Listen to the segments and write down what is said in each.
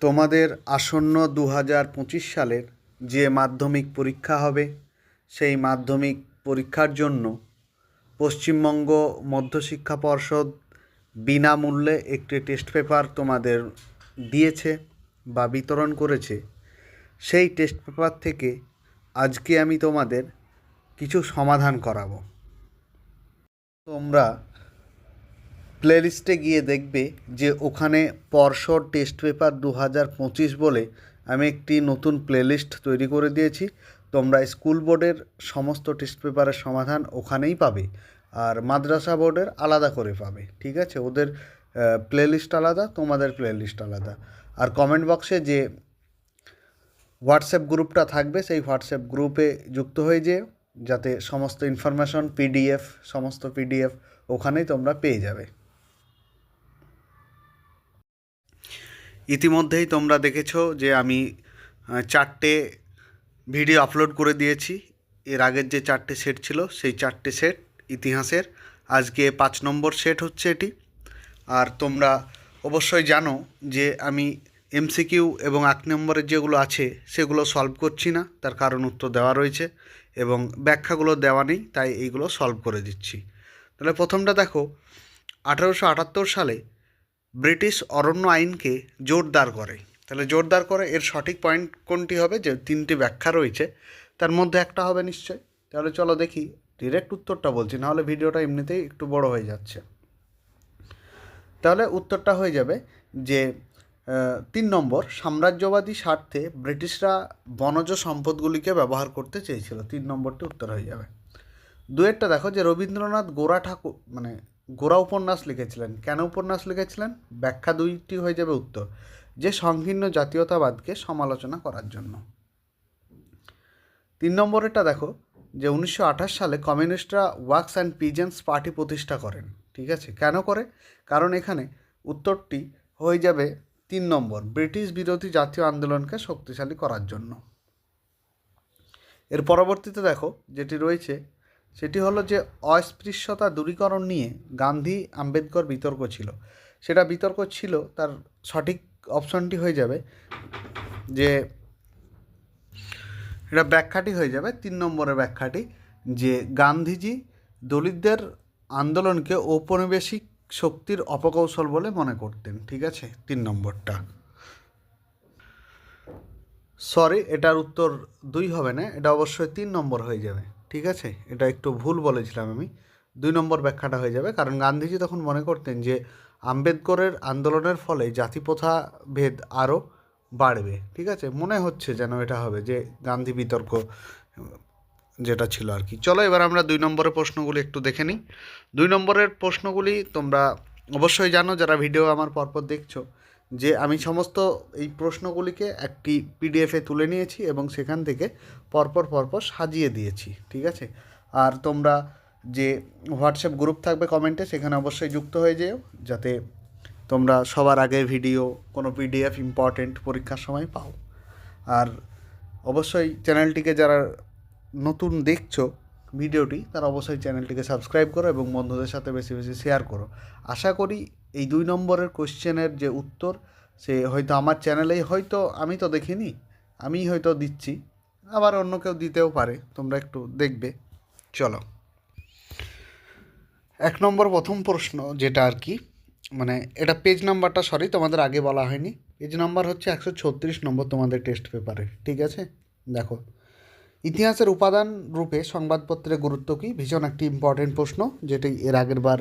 তোমাদের আসন্ন দু পঁচিশ সালের যে মাধ্যমিক পরীক্ষা হবে, সেই মাধ্যমিক পরীক্ষার জন্য পশ্চিমবঙ্গ মধ্যশিক্ষা পর্ষদ বিনামূল্যে একটি টেস্ট পেপার তোমাদের দিয়েছে বা বিতরণ করেছে। সেই টেস্ট পেপার থেকে আজকে আমি তোমাদের কিছু সমাধান করাবো। তোমরা প্লেলিস্টে গিয়ে দেখবে যে ওখানে পর্ষদ টেস্ট পেপার দু হাজার পঁচিশ বলে আমি একটি নতুন প্লেলিস্ট তৈরি করে দিয়েছি। তোমরা স্কুল বোর্ডের সমস্ত টেস্ট পেপারের সমাধান ওখানেই পাবে আর মাদ্রাসা বোর্ডের আলাদা করে পাবে, ঠিক আছে? ওদের প্লেলিস্ট আলাদা, তোমাদের প্লেলিস্ট আলাদা। আর কমেন্ট বক্সে যে হোয়াটসঅ্যাপ গ্রুপটা থাকবে, সেই হোয়াটসঅ্যাপ গ্রুপে যুক্ত হয়ে যেও, যাতে সমস্ত ইনফরমেশন পিডিএফ সমস্ত পিডিএফ ওখানেই তোমরা পেয়ে যাবে। ইতিমধ্যেই তোমরা দেখেছ যে আমি চারটে ভিডিও আপলোড করে দিয়েছি। এর আগের যে চারটে সেট ছিল, সেই চারটে সেট ইতিহাসের। আজকে পাঁচ নম্বর সেট হচ্ছে এটি। আর তোমরা অবশ্যই জানো যে আমি এমসিকিউ এবং এক নম্বরের যেগুলো আছে, সেগুলো সলভ করছি না। তার কারণ উত্তর দেওয়া রয়েছে এবং ব্যাখ্যাগুলো দেওয়া নেই, তাই এইগুলো সলভ করে দিচ্ছি। তাহলে প্রথমটা দেখো, আঠারোশো আটাত্তর সালে ব্রিটিশ অরণ্য আইনকে জোরদার করে। তাহলে জোরদার করে এর সঠিক পয়েন্ট কোনটি হবে? যে তিনটি ব্যাখ্যা রয়েছে, তার মধ্যে একটা হবে নিশ্চয়। তাহলে চলো দেখি ডিরেক্ট উত্তরটা বলছি, নাহলে ভিডিওটা এমনিতেই একটু বড় হয়ে যাচ্ছে। তাহলে উত্তরটা হয়ে যাবে যে তিন নম্বর, সাম্রাজ্যবাদী স্বার্থে ব্রিটিশরা বনজ সম্পদগুলিকে ব্যবহার করতে চেয়েছিল। তিন নম্বরটি উত্তর হয়ে যাবে। দুয়েরটা দেখো, যে রবীন্দ্রনাথ গোরা ঠাকুর মানে গোরা উপন্যাস লিখেছিলেন। কেন উপন্যাস লিখেছিলেন? ব্যাখ্যা দুইটি হয়ে যাবে উত্তর। যে সংকীর্ণ জাতীয়তাবাদকে সমালোচনা করার জন্য। তিন নম্বরেরটা দেখো, যে উনিশশো আঠাশ সালে কমিউনিস্টরা ওয়ার্কস অ্যান্ড পিজেন্স পার্টি প্রতিষ্ঠা করেন। ঠিক আছে? কেন করে? কারণ এখানে উত্তরটি হয়ে যাবে তিন নম্বর, ব্রিটিশ বিরোধী জাতীয় আন্দোলনকে শক্তিশালী করার জন্য। এর পরবর্তীতে দেখো, যেটি রয়েছে সেটি হলো যে অস্পৃশ্যতা দূরীকরণ নিয়ে গান্ধী আম্বেদকর বিতর্ক ছিল। সেটা বিতর্ক ছিল, তার সঠিক অপশনটি হয়ে যাবে যে, এটা ব্যাখ্যাটি হয়ে যাবে তিন নম্বরের ব্যাখ্যাটি যে গান্ধীজি দলিতদের আন্দোলনকে ঔপনিবেশিক শক্তির অপকৌশল বলে মনে করতেন, ঠিক আছে? তিন নম্বরটা। সরি, এটার উত্তর দুই হবে না, এটা অবশ্যই তিন নম্বর হয়ে যাবে। ঠিক আছে? এটা একটু ভুল বলেছিলাম আমি। দুই নম্বর ব্যাখ্যাটা হয়ে যাবে। কারণ গান্ধীজি তখন মনে করতেন যে, আম্বেদকরের আন্দোলনের ফলে জাতিপ্রথা ভেদ আরও বাড়বে। ঠিক আছে? মনে হচ্ছে যেন এটা হবে যে, গান্ধী বিতর্ক যেটা ছিল আর কি। চলো এবার আমরা দুই নম্বরের প্রশ্নগুলি একটু দেখে নিই। দুই নম্বরের প্রশ্নগুলি তোমরা অবশ্যই জানো, যারা ভিডিও আমার পরপর দেখছ। যে আমি সমস্ত এই প্রশ্নগুলিকে একটি পিডিএফে তুলে নিয়েছি এবং সেখান থেকে পরপর পরপর সাজিয়ে দিয়েছি, ঠিক আছে? আর তোমরা যে হোয়াটসঅ্যাপ গ্রুপ থাকবে কমেন্টে সেখানে অবশ্যই যুক্ত হয়ে যেও, যাতে তোমরা সবার আগে ভিডিও কোনো পিডিএফ ইম্পর্টেন্ট পরীক্ষার সময় পাও। আর অবশ্যই চ্যানেলটিকে যারা নতুন দেখছ ভিডিওটি তারা অবশ্যই চ্যানেলটিকে সাবস্ক্রাইব করো এবং বন্ধুদের সাথে বেশি বেশি শেয়ার করো। আশা করি এই দুই নম্বরের কোশ্চেনের যে উত্তর, সে হয়তো আমার চ্যানেলেই হয়তো আমি তো দেখিনি আমি হয়তো দিচ্ছি, আবার অন্য কেউ দিতেও পারে, তোমরা একটু দেখবে। চলো। এক নম্বর প্রথম প্রশ্ন যেটা আর কি মানে এটা পেজ নাম্বারটা সরি তোমাদের আগে বলা হয়নি। পেজ নাম্বার হচ্ছে একশো ছত্রিশ নম্বর তোমাদের টেস্ট পেপারে ঠিক আছে? দেখো। ইতিহাসের উপাদান রূপে সংবাদপত্রের গুরুত্ব কী? ভীষণ একটি ইম্পর্টেন্ট প্রশ্ন, যেটি এর আগের বার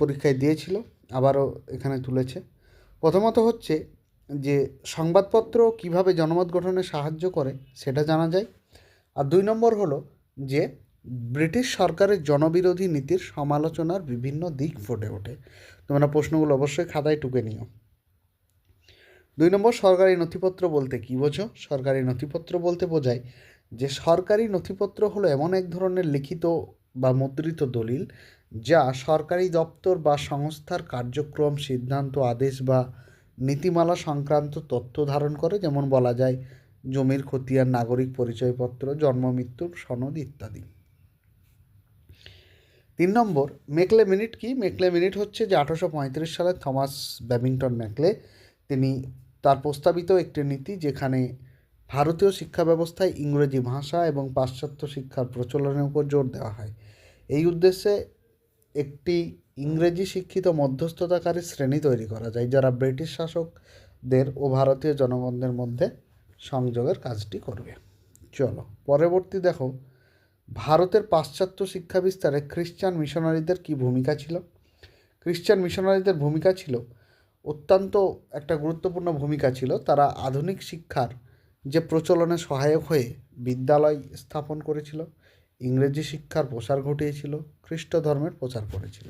পরীক্ষায় দিয়েছিল। আবারও এখানে তুলেছে। প্রথমত হচ্ছে যে সংবাদপত্র কীভাবে জনমত গঠনে সাহায্য করে সেটা জানা যায়। আর দুই নম্বর হলো যে ব্রিটিশ সরকারের জনবিরোধী নীতির সমালোচনার বিভিন্ন দিক ফুটে ওঠে। তোমরা প্রশ্নগুলো অবশ্যই খাতায় টুকে নিও। দুই নম্বর, সরকারি নথিপত্র বলতে কী বোঝো? সরকারি নথিপত্র বলতে বোঝায় যে সরকারি নথিপত্র হলো এমন এক ধরনের লিখিত বা মুদ্রিত দলিল যা সরকারি দপ্তর বা সংস্থার কার্যক্রম, সিদ্ধান্ত, আদেশ বা নীতিমালা সংক্রান্ত তথ্য ধারণ করে, যেমন বলা যায়, জমির খতিয়ান, নাগরিক পরিচয়পত্র, জন্ম মৃত্যুর সনদ ইত্যাদি। তিন নম্বর, মেকলে মিনিট কি? মেকলে মিনিট হচ্ছে যে আঠারোশো পঁয়ত্রিশ সালে থমাস ব্যাবিংটন মেকলে, তিনি তার প্রস্তাবিত একটি নীতি যেখানে ভারতীয় শিক্ষা ব্যবস্থায় ইংরেজি ভাষা এবং পাশ্চাত্য শিক্ষার প্রচলনের উপর জোর দেওয়া হয়। এই উদ্দেশ্যে একটি ইংরেজি শিক্ষিত মধ্যস্থতাকারী শ্রেণি তৈরি করা যায়, যারা ব্রিটিশ শাসকদের ও ভারতীয় জনগণদের মধ্যে সংযোগের কাজটি করবে। চলো, পরবর্তী দেখো, ভারতের পাশ্চাত্য শিক্ষা বিস্তারে খ্রিস্টান মিশনারিদের কী ভূমিকা ছিল? খ্রিস্টান মিশনারিদের ভূমিকা ছিল, অত্যন্ত একটা গুরুত্বপূর্ণ ভূমিকা ছিল, তারা আধুনিক শিক্ষার যে প্রচলনে সহায়ক হয়ে বিদ্যালয় স্থাপন করেছিল ইংরেজি শিক্ষার প্রসার ঘটিয়েছিল খ্রিস্ট ধর্মের প্রচার করেছিল।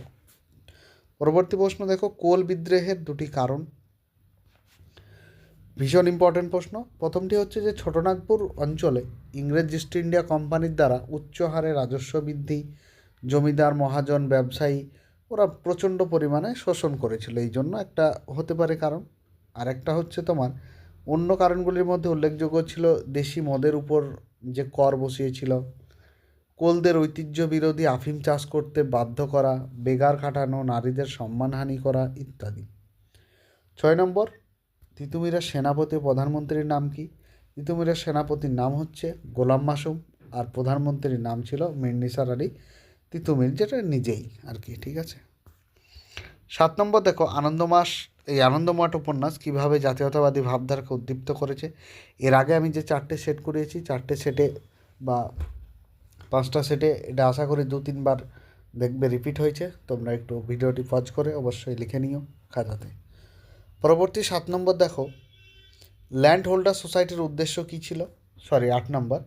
পরবর্তী প্রশ্ন, দেখো, কোল বিদ্রোহের দুটি কারণ। ভীষণ ইম্পর্টেন্ট প্রশ্ন। প্রথমটি হচ্ছে যে, ছোটনাগপুর অঞ্চলে ইংরেজ ইস্ট ইন্ডিয়া কোম্পানির দ্বারা উচ্চ হারে রাজস্ব বৃদ্ধি, জমিদার, মহাজন, ব্যবসায়ী, ওরা প্রচণ্ড পরিমাণে শোষণ করেছিল। এই জন্য একটা হতে পারে কারণ। আর একটা হচ্ছে তোমার, অন্য কারণগুলির মধ্যে উল্লেখযোগ্য ছিল দেশি মদের উপর যে কর বসিয়েছিল কোলদের ঐতিহ্য বিরোধী আফিম চাষ করতে বাধ্য করা, বেগার খাটানো, নারীদের সম্মানহানি করা ইত্যাদি। ছয় নম্বর তিতুমিরের সেনাপতি প্রধানমন্ত্রীর নাম কি? তিতুমিরের সেনাপতির নাম হচ্ছে গোলাম মাসুম আর প্রধানমন্ত্রীর নাম ছিল মীর নিসার আলী তিতুমির, যেটা নিজেই আর কি, ঠিক আছে? সাত নম্বর, দেখো, আনন্দমাস, এই আনন্দমঠ উপন্যাস কীভাবে জাতীয়তাবাদী ভাবধারাকে উদ্দীপ্ত করেছে? এর আগে আমি যে চারটে সেট করিয়েছি, চারটে সেটে বা পাঁচটা সেটে এটা আশা করি দু তিনবার দেখবে রিপিট হয়েছে। তোমরা একটু ভিডিওটি পজ করে অবশ্যই লিখে নিও খাতাতে। পরবর্তী সাত নম্বর দেখো ল্যান্ড হোল্ডার সোসাইটির উদ্দেশ্য কী ছিল? সরি আট নম্বর।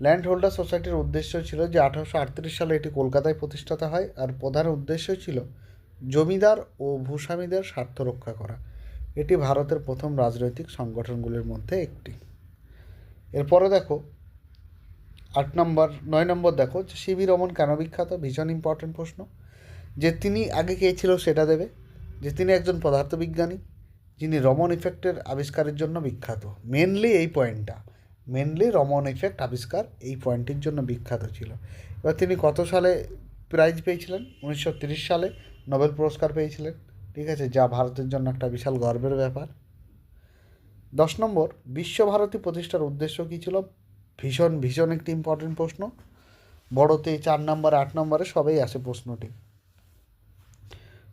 ল্যান্ড হোল্ডার সোসাইটির উদ্দেশ্য ছিল যে আঠারোশো আটত্রিশ সালে এটি কলকাতায় প্রতিষ্ঠাতা হয় আর প্রধান উদ্দেশ্য ছিল জমিদার ও ভূস্বামীদের স্বার্থ রক্ষা করা। এটি ভারতের প্রথম রাজনৈতিক সংগঠনগুলির মধ্যে একটি। এরপরে দেখো আট নম্বর, নয় নম্বর দেখো, যে সিবি রমন কেন বিখ্যাত? ভীষণ ইম্পর্টেন্ট প্রশ্ন। যে তিনি আগে কে ছিল সেটা দেবে। যে তিনি একজন পদার্থবিজ্ঞানী, যিনি রমন ইফেক্টের আবিষ্কারের জন্য বিখ্যাত। মেনলি এই পয়েন্টটা মেনলি রমন ইফেক্ট আবিষ্কার এই পয়েন্টের জন্য বিখ্যাত ছিল। এবার তিনি কত সালে প্রাইজ পেয়েছিলেন? উনিশশো সালে নোবেল পুরস্কার পেয়েছিলেন। ঠিক আছে, যা ভারতের জন্য একটা বিশাল গর্বের ব্যাপার। দশ নম্বর, বিশ্বভারতী প্রতিষ্ঠার উদ্দেশ্য কী ছিল? ভীষণ ভীষণ একটি ইম্পর্টেন্ট প্রশ্ন। বড়তে চার নম্বর আট নম্বরে সবেই আসে প্রশ্নটি।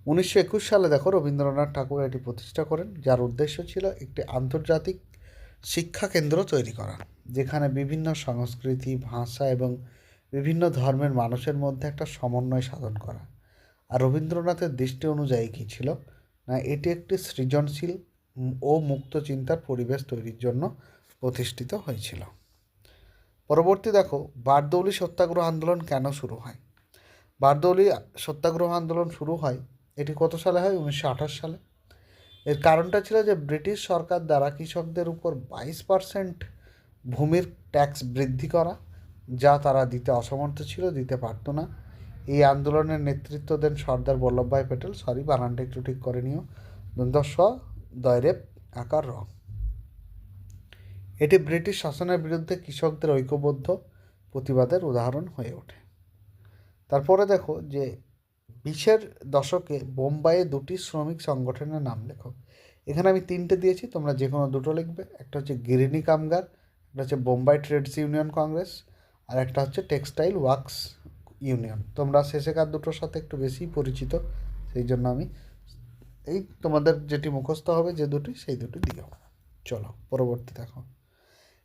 উনিশশো একুশ সালে দেখো রবীন্দ্রনাথ ঠাকুর এটি প্রতিষ্ঠা করেন, যার উদ্দেশ্য ছিল একটি আন্তর্জাতিক শিক্ষা কেন্দ্র তৈরি করা, যেখানে বিভিন্ন সংস্কৃতি, ভাষা এবং বিভিন্ন ধর্মের মানুষের মধ্যে একটা সমন্বয় সাধন করা। আর রবীন্দ্রনাথের দৃষ্টি অনুযায়ী কী ছিল? না, এটি একটি সৃজনশীল ও মুক্ত চিন্তার পরিবেশ তৈরির জন্য প্রতিষ্ঠিত হয়েছিল। পরবর্তী দেখো, বারদৌলি সত্যাগ্রহ আন্দোলন কেন শুরু হয়? বারদৌলি সত্যাগ্রহ আন্দোলন শুরু হয়, এটি কত সালে হয়? উনিশশো আঠাশ সালে। এর কারণটা ছিল যে, ব্রিটিশ সরকার দ্বারা কৃষকদের উপর বাইশ পার্সেন্ট ভূমির ট্যাক্স বৃদ্ধি করা, যা তারা দিতে অসমর্থ ছিল, দিতে পারতো না। এই আন্দোলনের নেতৃত্ব দেন সর্দার বল্লভভাই প্যাটেল। সরি, বানানটা একটু ঠিক করে নিও। দশ দয়রেপ আকার র। এটি ব্রিটিশ শাসনের বিরুদ্ধে কৃষকদের ঐক্যবদ্ধ প্রতিবাদের উদাহরণ হয়ে ওঠে। তারপরে দেখো যে বিশের দশকে বোম্বাইয়ে দুটি শ্রমিক সংগঠনের নাম লেখো। এখানে আমি তিনটে দিয়েছি, তোমরা যে কোনো দুটো লিখবে। একটা হচ্ছে গিরিনি কামগার, একটা হচ্ছে বোম্বাই ট্রেডস ইউনিয়ন কংগ্রেস, আর একটা হচ্ছে টেক্সটাইল ওয়ার্কস ইউনিয়ন। তোমরা শেষেকার দুটোর সাথে একটু বেশি পরিচিত, সেই জন্য আমি এই তোমাদের যেটি মুখস্থ হবে যে দুটি, সেই দুটি দিও চলো, পরবর্তী দেখো।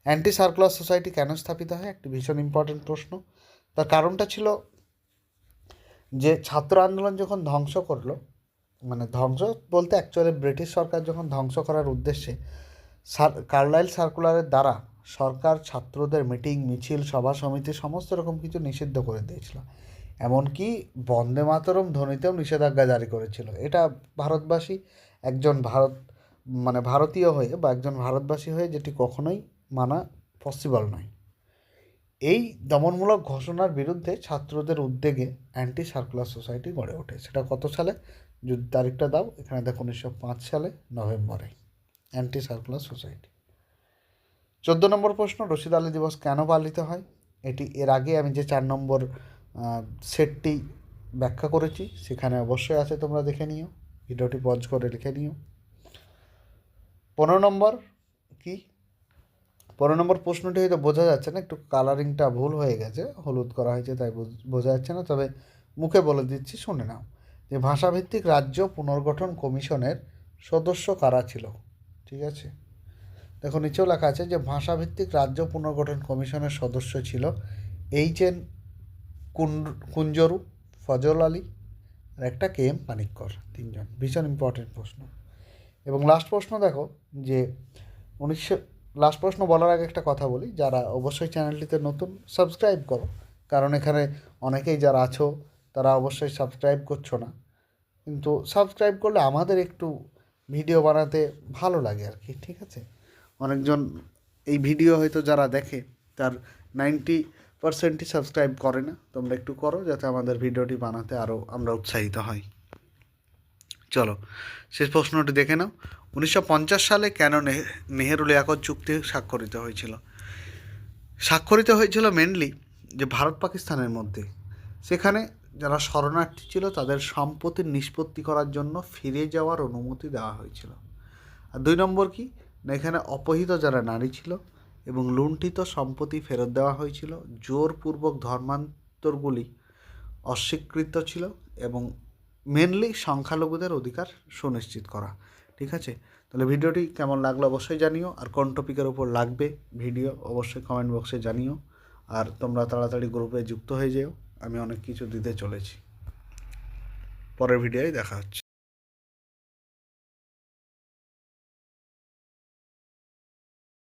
অ্যান্টি সার্কুলার সোসাইটি কেন স্থাপিত হয়? একটি ভীষণ ইম্পর্টেন্ট প্রশ্ন। তার কারণটা ছিল যে ছাত্র আন্দোলন যখন ধ্বংস করল মানে ধ্বংস বলতে অ্যাকচুয়ালি ব্রিটিশ সরকার যখন ধ্বংস করার উদ্দেশ্যে সার কার্লাইল সার্কুলারের দ্বারা সরকার ছাত্রদের মিটিং, মিছিল, সভা সমিতি সমস্ত রকম কিছু নিষিদ্ধ করে দিয়েছিল। এমনকি বন্দে মাতরম ধ্বনিতেও নিষেধাজ্ঞা জারি করেছিল। এটা ভারতবাসী, একজন ভারত মানে ভারতীয় হয়ে বা একজন ভারতবাসী হয়ে যেটি কখনোই মানা পসিবল নয়। এই দমনমূলক ঘোষণার বিরুদ্ধে ছাত্রদের উদ্যোগে অ্যান্টি সার্কুলার সোসাইটি গড়ে ওঠে। সেটা কত সালে? যদি তারিখটা দাও, এখানে দেখো উনিশশো পাঁচ সালে, নভেম্বরে। অ্যান্টি সার্কুলার সোসাইটি চোদ্দ নম্বর প্রশ্ন, রশিদ আলী দিবস কেন পালিত হয়? এটি এর আগে আমি যে চার নম্বর সেটটি ব্যাখ্যা করেছি, সেখানে অবশ্যই আছে, তোমরা দেখে নিও। ভিডিওটি পজ করে লিখে নিও। পনেরো নম্বর, কি? পনেরো নম্বর প্রশ্নটি হয়তো বোঝা যাচ্ছে না, একটু কালারিংটা ভুল হয়ে গেছে, হলুদ করা হয়েছে তাই বোঝ- যাচ্ছে না, তবে মুখে বলে দিচ্ছি, শুনে নাও। যে ভাষাভিত্তিক রাজ্য পুনর্গঠন কমিশনের সদস্য কারা ছিল? ঠিক আছে? দেখো, নিচেও লেখা আছে যে ভাষাভিত্তিক রাজ্য পুনর্গঠন কমিশনের সদস্য ছিল এইচ এন কুঞ্জরু, ফজল আলী, আর একটা কে এম পানিক্কর, তিনজন। ভীষণ ইম্পর্টেন্ট প্রশ্ন। এবং লাস্ট প্রশ্ন দেখো, যে উনিশশো লাস্ট প্রশ্ন বলার আগে একটা কথা বলি, যারা অবশ্যই চ্যানেলটিতে নতুন সাবস্ক্রাইব করো। কারণ এখানে অনেকেই যারা আছো, তারা অবশ্যই সাবস্ক্রাইব করছ না। কিন্তু সাবস্ক্রাইব করলে আমাদের একটু ভিডিও বানাতে ভালো লাগে আর কি, ঠিক আছে? অনেকজন এই ভিডিও হয়তো যারা দেখে, তার নাইনটি পার্সেন্টই সাবস্ক্রাইব করে না। তোমরা একটু করো, যাতে আমাদের ভিডিওটি বানাতে আরও আমরা উৎসাহিত হই। চলো, শেষ প্রশ্নটি দেখে নাও। উনিশশো পঞ্চাশ সালে কেন নেহ- নেহেরু লিয়াকত চুক্তি স্বাক্ষরিত হয়েছিল? স্বাক্ষরিত হয়েছিল মেনলি যে ভারত পাকিস্তানের মধ্যে। সেখানে যারা শরণার্থী ছিল তাদের সম্পত্তির নিষ্পত্তি করার জন্য ফিরে যাওয়ার অনুমতি দেওয়া হয়েছিল। আর দুই নম্বর কি? না, এখানে অপহিত যারা নারী ছিল এবং লুণ্ঠিত সম্পত্তি ফেরত দেওয়া হয়েছিল, জোরপূর্বক ধর্মান্তরগুলি অস্বীকৃত ছিল এবং মেনলি সংখ্যালঘুদের অধিকার সুনিশ্চিত করা। ঠিক আছে? তাহলে ভিডিওটি কেমন লাগল অবশ্যই জানিও, আর কোন টপিকের উপর লাগবে ভিডিও অবশ্যই কমেন্ট বক্সে জানিও, আর তোমরা তাড়াতাড়ি গ্রুপে যুক্ত হয়ে যেও, আমি অনেক কিছু দিতে চলেছি। পরের ভিডিওয় দেখা হচ্ছে।